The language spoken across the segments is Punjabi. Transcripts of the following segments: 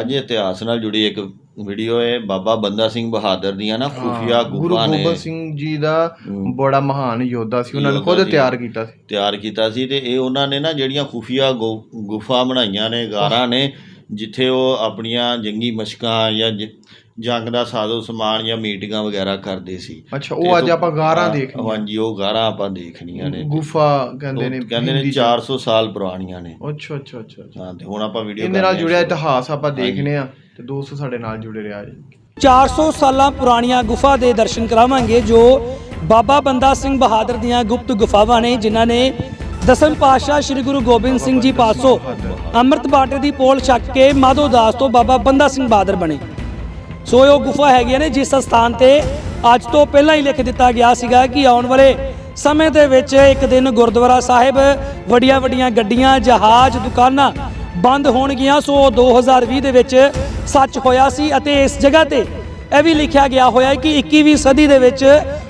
ਅੱਜ ਇਤਿਹਾਸ ਨਾਲ ਜੁੜੀ ਇੱਕ ਵੀਡੀਓ ਹੈ ਬਾਬਾ ਬੰਦਾ ਸਿੰਘ ਬਹਾਦਰ ਦੀਆਂ ਨਾ ਖੂਫੀਆ ਗੁਰੂ ਗੁਫਾ ਨੇ ਗੋਬਿੰਦ ਸਿੰਘ ਜੀ ਦਾ ਬੜਾ ਮਹਾਨ ਯੋਧਾ ਸੀ ਉਹਨਾਂ ਨੇ ਖੁਦ। ਤਿਆਰ ਕੀਤਾ ਸੀ ਤਿਆਰ ਕੀਤਾ ਸੀ ਤੇ ਇਹ ਉਹਨਾਂ ਨੇ ਨਾ ਜਿਹੜੀਆਂ ਖੂਫੀਆ ਗੁਫਾ ਬਣਾਈਆਂ ਨੇ ਗਾਰਾਂ ਨੇ ਜਿੱਥੇ ਉਹ ਆਪਣੀਆਂ ਜੰਗੀ ਮਸ਼ਕਾਂ ਜ- ਜੰਗ ਦਾ ਸਾਜ਼ੋ ਸਮਾਨ ਜਾਂ ਮੀਟਿੰਗਾਂ ਵਗੈਰਾ ਕਰਦੇ ਸੀ। ਅੱਛਾ ਉਹ ਅੱਜ ਆਪਾਂ ਗਾਰਾਂ ਹਾਂ, ਦੇਖਣੀਆਂ। ਹਾਂਜੀ ਉਹ ਗਾਰਾਂ ਆਪਾਂ ਦੇਖਣੀਆਂ ਨੇ। ਗੁਫਾ ਕਹਿੰਦੇ ਨੇ ਕਹਿੰਦੇ ਨੇ ਹਿੰਦੀ ਚ। 400 ਸਾਲ ਪੁਰਾਣੀਆਂ ਨੇ। ਅੱਛਾ ਅੱਛਾ ਅੱਛਾ ਅੱਛਾ। ਹਾਂ ਤੇ ਹੁਣ ਆਪਾਂ ਵੀਡੀਓ ਇਹਦੇ ਨਾਲ ਜੁੜਿਆ ਇਤਿਹਾਸ ਆਪਾਂ ਦੇਖਨੇ ਆ ਤੇ ਦੋਸਤੋ ਸਾਡੇ ਨਾਲ ਜੁੜੇ ਰਿਹਾ ਜੀ। 400 ਸਾਲਾਂ ਪੁਰਾਣੀਆਂ ਗੁਫਾ ਦੇ ਦਰਸ਼ਨ ਕਰਾਵਾਂਗੇ ਜੋ ਬਾਬਾ ਬੰਦਾ ਸਿੰਘ ਬਹਾਦਰ ਦੀਆਂ ਗੁਪਤ ਗੁਫਾਵਾਂ ਨੇ ਜਿਨ੍ਹਾਂ ਨੇ ਦਸਮ ਪਾਤਸ਼ਾਹ ਸ੍ਰੀ ਗੁਰੂ ਗੋਬਿੰਦ ਸਿੰਘ ਜੀ ਪਾਸੋਂ ਅੰਮ੍ਰਿਤ ਬਾਟੇ ਦੀ ਪੋਲ ਛੱਕ ਕੇ ਮਾਧੋ ਦਾਸ ਤੋਂ ਬਾਬਾ ਬੰਦਾ ਸਿੰਘ ਬਹਾਦਰ ਬਣੇ। ਸੋ ਇਹ ਉਹ ਗੁਫਾ ਹੈਗੀਆਂ ਨੇ, ਜਿਸ ਸਥਾਨ ਤੇ ਅੱਜ ਤੋਂ ਪਹਿਲਾਂ ਹੀ ਲਿਖ ਦਿੱਤਾ ਗਿਆ ਸੀਗਾ ਕਿ ਆਉਣ ਵਾਲੇ ਸਮੇਂ ਦੇ ਵਿੱਚ ਇੱਕ ਦਿਨ ਗੁਰਦੁਆਰਾ ਸਾਹਿਬ ਵੱਡੀਆਂ ਵੱਡੀਆਂ ਗੱਡੀਆਂ, ਜਹਾਜ਼, ਦੁਕਾਨਾਂ ਬੰਦ ਹੋਣਗੀਆਂ। ਸੋ 2020 ਦੇ ਵਿੱਚ ਸੱਚ ਹੋਇਆ ਸੀ ਅਤੇ ਇਸ ਜਗ੍ਹਾ ਤੇ ਇਹ ਵੀ ਲਿਖਿਆ ਗਿਆ ਹੋਇਆ ਹੈ ਕਿ 21ਵੀਂ ਸਦੀ ਦੇ ਵਿੱਚ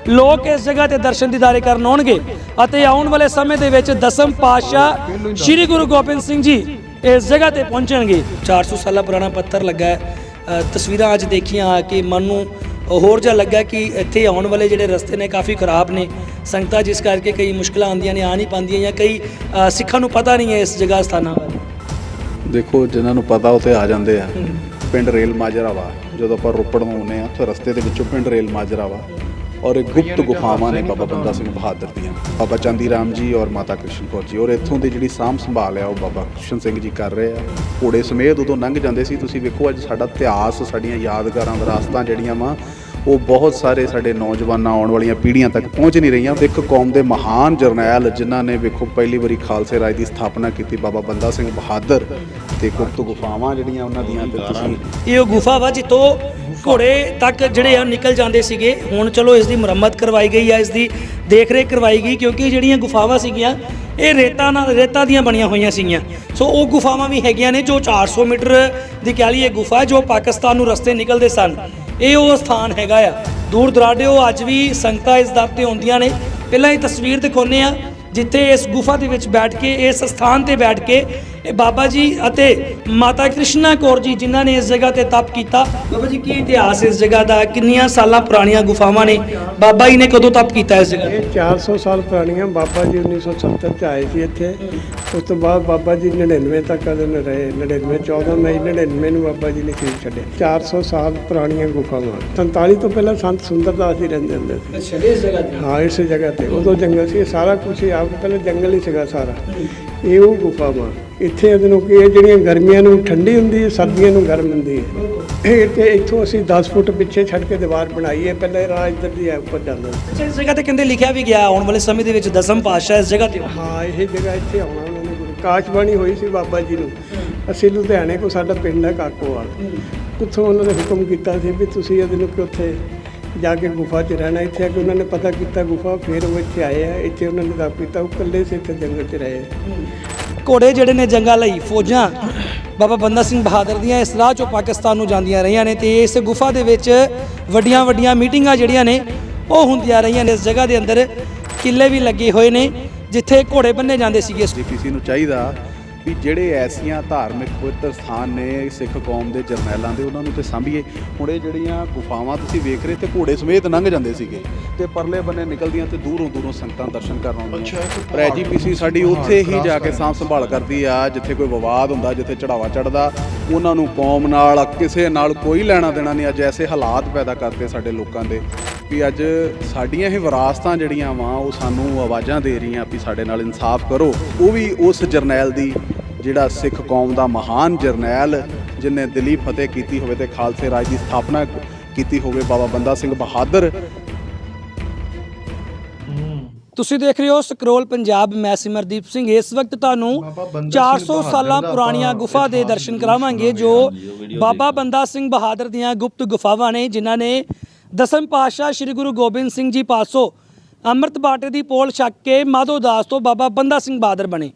ਲੋਕ ਇਸ ਜਗ੍ਹਾ ਤੇ ਦਰਸ਼ਨ ਦੀਦਾਰੇ ਕਰਨ ਆਉਣਗੇ ਅਤੇ ਆਉਣ ਵਾਲੇ ਸਮੇਂ ਦੇ ਵਿੱਚ ਦਸਮ ਪਾਤਸ਼ਾਹ ਸ੍ਰੀ ਗੁਰੂ ਗੋਬਿੰਦ ਸਿੰਘ ਜੀ ਇਸ ਜਗ੍ਹਾ ਤੇ ਪਹੁੰਚਣਗੇ। 400 ਸਾਲਾ ਪੁਰਾਣਾ ਪੱਥਰ ਲੱਗਾ ਹੈ। ਤਸਵੀਰਾਂ ਅੱਜ ਦੇਖੀਆਂ ਆ ਕਿ ਮਨ ਨੂੰ ਹੋਰ ਜਿਹਾ ਲੱਗਾ ਕਿ ਇੱਥੇ ਆਉਣ ਵਾਲੇ ਜਿਹੜੇ ਰਸਤੇ ਨੇ ਕਾਫੀ ਖਰਾਬ ਨੇ। ਸੰਗਤਾਂ ਜਿਸ ਕਰਕੇ ਕਈ ਮੁਸ਼ਕਲਾਂ ਆਉਂਦੀਆਂ ਨੇ ਆ ਨਹੀਂ ਪਾਉਂਦੀਆਂ ਜਾਂ ਕਈ ਸਿੱਖਾਂ ਨੂੰ ਪਤਾ ਨਹੀਂ ਹੈ ਇਸ ਜਗ੍ਹਾ ਸਥਾਨਾਂ ਬਾਰੇ। ਦੇਖੋ ਜਿਨ੍ਹਾਂ ਨੂੰ ਪਤਾ ਉਹ ਤੇ ਆ ਜਾਂਦੇ ਆ। ਪਿੰਡ ਰੇਲ ਮਾਜਰਾ ਵਾ ਜਦੋਂ ਆਪਾਂ ਰੋਪੜ ਨੂੰ ਆਉਂਦੇ ਆ ਤਾਂ ਰਸਤੇ ਦੇ ਵਿੱਚੋਂ ਪਿੰਡ ਰੇਲ ਮਾਜਰਾ ਵਾ। ਔਰ ਇਹ ਗੁਪਤ ਗੁਫਾਵਾਂ ਨੇ ਬਾਬਾ ਬੰਦਾ ਸਿੰਘ ਬਹਾਦਰ ਦੀਆਂ। ਬਾਬਾ ਚੰਦੀ ਰਾਮ ਜੀ ਔਰ ਮਾਤਾ ਕ੍ਰਿਸ਼ਨ ਕੌਰ ਜੀ। ਔਰ ਇੱਥੋਂ ਦੀ ਜਿਹੜੀ ਸਾਂਭ ਸੰਭਾਲ ਆ ਉਹ ਬਾਬਾ ਕ੍ਰਿਸ਼ਨ ਸਿੰਘ ਜੀ ਕਰ ਰਹੇ ਆ। ਘੋੜੇ ਸਮੇਤ ਉਦੋਂ ਲੰਘ ਜਾਂਦੇ ਸੀ। ਤੁਸੀਂ ਵੇਖੋ ਅੱਜ ਸਾਡਾ ਇਤਿਹਾਸ, ਸਾਡੀਆਂ ਯਾਦਗਾਰਾਂ ਵਿਰਾਸਤਾਂ ਜਿਹੜੀਆਂ ਵਾ ਉਹ ਬਹੁਤ ਸਾਰੇ ਸਾਡੇ ਨੌਜਵਾਨਾਂ ਆਉਣ ਵਾਲੀਆਂ ਪੀੜ੍ਹੀਆਂ ਤੱਕ ਪਹੁੰਚ ਨਹੀਂ ਰਹੀਆਂ। ਇੱਕ ਕੌਮ ਦੇ ਮਹਾਨ ਜਰਨੈਲ ਜਿਨ੍ਹਾਂ ਨੇ ਵੇਖੋ ਪਹਿਲੀ ਵਾਰੀ ਖਾਲਸੇ ਰਾਜ ਦੀ ਸਥਾਪਨਾ ਕੀਤੀ, ਬਾਬਾ ਬੰਦਾ ਸਿੰਘ ਬਹਾਦਰ ਤੇ ਗੁਪਤ ਗੁਫਾਵਾਂ ਜਿਹੜੀਆਂ ਉਹਨਾਂ ਦੀਆਂ ਤੇ ਤੁਸੀਂ ਇਹ ਉਹ ਗੁਫਾ ਵਾ ਜਿੱਥੋਂ ਘੋੜੇ ਤੱਕ ਜਿਹੜੇ ਆ ਨਿਕਲ ਜਾਂਦੇ ਸੀਗੇ। ਹੁਣ ਚਲੋ ਇਸ ਦੀ ਮੁਰੰਮਤ ਕਰਵਾਈ ਗਈ ਆ, ਇਸ ਦੀ ਦੇਖ ਰੇਖ ਕਰਵਾਈ ਗਈ ਕਿਉਂਕਿ ਜਿਹੜੀਆਂ ਗੁਫਾਵਾਂ ਸੀਗੀਆਂ ਇਹ ਰੇਤਾ ਨਾਲ ਰੇਤਾ ਦੀਆਂ ਬਣੀਆਂ ਹੋਈਆਂ ਸੀਗੀਆਂ। ਸੋ ਉਹ ਗੁਫਾਵਾਂ ਵੀ ਹੈਗੀਆਂ ਨੇ ਜੋ 400 ਮੀਟਰ ਦੀ ਕਹਿ ਲਈਏ ਗੁਫਾ ਜੋ ਪਾਕਿਸਤਾਨ ਨੂੰ ਰਸਤੇ ਨਿਕਲਦੇ ਸਨ। ਇਹ ਉਹ ਸਥਾਨ ਹੈਗਾ ਆ। ਦੂਰ ਦਰਾਡੇ ਉਹ ਅੱਜ ਵੀ ਸੰਗਤਾਂ ਇਸ ਦਰ ਤੇ ਆਉਂਦੀਆਂ ਨੇ। ਪਹਿਲਾਂ ਇਹ ਤਸਵੀਰ ਦਿਖਾਉਂਦੇ ਆ ਜਿੱਥੇ ਇਸ ਗੁਫਾ ਦੇ ਵਿੱਚ ਬੈਠ ਕੇ, ਇਸ ਸਥਾਨ ਤੇ ਬੈਠ ਕੇ ਇਹ ਬਾਬਾ ਜੀ ਅਤੇ ਮਾਤਾ ਕ੍ਰਿਸ਼ਨਾ ਕੌਰ ਜੀ ਜਿਨ੍ਹਾਂ ਨੇ ਇਸ ਜਗ੍ਹਾ ਤੇ ਤਪ ਕੀਤਾ। ਬਾਬਾ ਜੀ ਕੀ ਇਤਿਹਾਸ ਇਸ ਜਗ੍ਹਾ ਦਾ? ਕਿੰਨੀਆਂ ਸਾਲਾਂ ਪੁਰਾਣੀਆਂ ਗੁਫਾਵਾਂ ਨੇ? ਬਾਬਾ ਜੀ ਨੇ ਕਦੋਂ ਤਪ ਕੀਤਾ ਇਸ ਜਗ੍ਹਾ? ਇਹ 400 ਸਾਲ ਪੁਰਾਣੀਆਂ ਬਾਬਾ ਜੀ 1970 ਚ ਆਏ ਸੀ ਇੱਥੇ। ਉਸ ਤੋਂ ਬਾਅਦ ਬਾਬਾ ਜੀ 99 ਤੱਕ ਕਦਨ ਰਹੇ 99 14 ਮਈ 99 ਨੂੰ ਬਾਬਾ ਜੀ ਨੇ ਖੀਰ ਛੱਡੇ 400 ਸਾਲ ਪੁਰਾਣੀਆਂ ਗੁਫਾਵਾਂ। 43 ਤੋਂ ਪਹਿਲਾਂ ਸੰਤ ਸੁੰਦਰਦਾਸ ਜੀ ਰਹਿੰਦੇ ਹੁੰਦੇ ਸੀ। ਅੱਛਾ ਇਸ ਜਗ੍ਹਾ ਤੇ? ਹਾਂ ਇਸ ਜਗ੍ਹਾ ਤੇ। ਉਦੋਂ ਜੰਗਲ ਸੀ ਸਾਰਾ ਕੁਝ ਹੀ ਆਪ ਪਹਿਲਾਂ ਜੰਗਲ ਹੀ ਸੀਗਾ ਸਾਰਾ। ਇਹ ਉਹ ਗੁਫਾਵਾਂ ਇੱਥੇ ਇਹਦੇ ਨੂੰ ਕਿ ਇਹ ਜਿਹੜੀਆਂ ਗਰਮੀਆਂ ਨੂੰ ਠੰਡੀ ਹੁੰਦੀ ਹੈ ਸਰਦੀਆਂ ਨੂੰ ਗਰਮ ਹੁੰਦੀ ਹੈ। ਇਹ ਤੇ ਇੱਥੋਂ ਅਸੀਂ 10 ਫੁੱਟ ਪਿੱਛੇ ਛੱਡ ਕੇ ਦੀਵਾਰ ਬਣਾਈ ਹੈ। ਪਹਿਲਾਂ ਰਾਹ ਇੱਧਰ ਦੀ ਹੈ ਉੱਪਰ ਜਾਂਦਾ। ਅੱਛਾ ਇਸ ਜਗ੍ਹਾ ਤੇ ਕਹਿੰਦੇ ਲਿਖਿਆ ਵੀ ਗਿਆ ਆਉਣ ਵਾਲੇ ਸਮੇਂ ਦੇ ਵਿੱਚ ਦਸਮ ਪਾਤਸ਼ਾਹ ਇਸ ਜਗ੍ਹਾ ਤੇ ਹਾਂ ਇਹ ਜਗ੍ਹਾ ਇੱਥੇ ਆਉਣਾ ਉਹਨਾਂ ਨੇ ਗੁਰੂ। ਕਾਸ਼ਬਾਣੀ ਹੋਈ ਸੀ ਬਾਬਾ ਜੀ ਨੂੰ। ਅਸੀਂ ਲੁਧਿਆਣੇ ਕੋ ਸਾਡਾ ਪਿੰਡ ਹੈ ਕਾਕੋਵਾਲ। ਉੱਥੋਂ ਉਹਨਾਂ ਨੇ ਹੁਕਮ ਕੀਤਾ ਸੀ ਵੀ ਤੁਸੀਂ ਇਹਦੇ ਨੂੰ ਕਿ ਉੱਥੇ ਜਾ ਕੇ ਗੁਫਾ 'ਚ ਰਹਿਣਾ ਇੱਥੇ ਆ ਕੇ ਉਹਨਾਂ ਨੇ ਪਤਾ ਕੀਤਾ ਗੁਫਾ ਫਿਰ ਉਹ ਇੱਥੇ ਆਏ ਆ ਇੱਥੇ ਉਹਨਾਂ ਨੇ ਦਾ ਕੀਤਾ ਉਹ ਇਕੱਲੇ ਸੀ ਇੱਥੇ ਜੰਗਲ 'ਚ ਰਹੇ ਘੋੜੇ ਜਿਹੜੇ ਨੇ ਜੰਗਾਂ ਲਈ ਫੌਜਾਂ ਬਾਬਾ ਬੰਦਾ ਸਿੰਘ ਬਹਾਦਰ ਦੀਆਂ ਇਸ ਰਾਹ ਚੋਂ ਪਾਕਿਸਤਾਨ ਨੂੰ ਜਾਂਦੀਆਂ ਰਹੀਆਂ ਨੇ ਤੇ ਇਸ ਗੁਫਾ ਦੇ ਵਿੱਚ ਵੱਡੀਆਂ ਵੱਡੀਆਂ ਮੀਟਿੰਗਾਂ ਜਿਹੜੀਆਂ ਨੇ ਉਹ ਹੁੰਦੀਆਂ ਰਹੀਆਂ ਨੇ। ਇਸ ਜਗ੍ਹਾ ਦੇ ਅੰਦਰ ਕਿੱਲੇ ਵੀ ਲੱਗੇ ਹੋਏ ਨੇ ਜਿੱਥੇ ਘੋੜੇ ਬੰਨੇ ਜਾਂਦੇ ਸੀਗੇ। ਜੀਪੀਸੀ ਨੂੰ ਚਾਹੀਦਾ ਵੀ ਜਿਹੜੇ ਐਸੀਆਂ ਧਾਰਮਿਕ ਪਵਿੱਤਰ ਸਥਾਨ ਨੇ ਸਿੱਖ ਕੌਮ ਦੇ ਜਰਨੈਲਾਂ ਦੇ ਉਹਨਾਂ ਨੂੰ ਤੇ ਸਾਂਭੀਏ। ਹੁਣ ਇਹ ਜਿਹੜੀਆਂ ਗੁਫਾਵਾਂ ਤੁਸੀਂ ਵੇਖ ਰਹੇ ਤੇ ਘੋੜੇ ਸਮੇਤ ਲੰਘ ਜਾਂਦੇ ਸੀਗੇ। ਤੇ ਪਰਲੇ ਬੰਨੇ ਨਿਕਲਦੀਆਂ ਤੇ ਦੂਰੋਂ ਦੂਰੋਂ ਸੰਗਤਾਂ ਦਰਸ਼ਨ ਕਰਨ ਆਉਂਦੀਆਂ। ਪਰ ਐਜੀਪੀਸੀ ਸਾਡੀ ਉੱਥੇ ਹੀ ਜਾ ਕੇ ਸਾਂਭ ਸੰਭਾਲ ਕਰਦੀ ਆ ਜਿੱਥੇ ਕੋਈ ਵਿਵਾਦ ਹੁੰਦਾ ਜਿੱਥੇ ਚੜਾਵਾ ਚੜਦਾ ਉਹਨਾਂ ਨੂੰ ਕੌਮ ਨਾਲ ਕਿਸੇ ਨਾਲ ਕੋਈ ਲੈਣਾ ਦੇਣਾ ਨਹੀਂ। ਅੱਜ ਐਸੇ ਹਾਲਾਤ ਪੈਦਾ ਕਰਤੇ ਸਾਡੇ ਲੋਕਾਂ ਦੇ ਵੀ ਅੱਜ ਸਾਡੀਆਂ ਇਹ ਵਿਰਾਸਤਾਂ ਜਿਹੜੀਆਂ ਵਾ ਉਹ ਸਾਨੂੰ ਆਵਾਜ਼ਾਂ ਦੇ ਰਹੀਆਂ ਵੀ ਸਾਡੇ ਨਾਲ ਇਨਸਾਫ ਕਰੋ। ਉਹ ਵੀ ਉਸ ਜਰਨੈਲ ਦੀ ਜਿਹੜਾ ਸਿੱਖ ਕੌਮ ਦਾ ਮਹਾਨ ਜਰਨੈਲ ਜਿਨੇ ਦਿੱਲੀ ਫਤਿਹ ਕੀਤੀ ਹੋਵੇ ਤੇ ਖਾਲਸੇ ਰਾਜ ਦੀ ਸਥਾਪਨਾ ਕੀਤੀ ਹੋਵੇ ਬਾਬਾ ਬੰਦਾ ਸਿੰਘ ਬਹਾਦਰ। ਤੁਸੀਂ ਦੇਖ ਰਹੇ ਹੋ ਸਕਰੋਲ ਪੰਜਾਬ ਮੈਂ ਸਿਮਰਦੀਪ ਸਿੰਘ। ਇਸ ਵਕਤ ਤੁਹਾਨੂੰ ਬਾਬਾ ਬੰਦਾ 400 ਸਿੰਘ ਬਹਾਦਰ ਸਾਲਾਂ ਪੁਰਾਣੀਆਂ ਗੁਫਾ ਦੇ ਦਰਸ਼ਨ ਕਰਾਵਾਂਗੇ ਜੋ ਬਾਬਾ ਬੰਦਾ ਸਿੰਘ ਬਹਾਦਰ ਦੀਆਂ ਗੁਪਤ ਗੁਫਾਵਾਂ ਨੇ ਜਿਨ੍ਹਾਂ ਨੇ ਦਸਮ ਪਾਤਸ਼ਾਹ ਸ੍ਰੀ ਗੁਰੂ ਗੋਬਿੰਦ ਸਿੰਘ ਜੀ ਪਾਸੋਂ ਅੰਮ੍ਰਿਤ ਬਾਟੇ ਦੀ ਪੋਲ ਛੱਕ ਕੇ ਮਾਧੋ ਦਾਸ ਤੋਂ ਬਾਬਾ ਬੰਦਾ ਸਿੰਘ ਬਹਾਦਰ ਬਣੇ।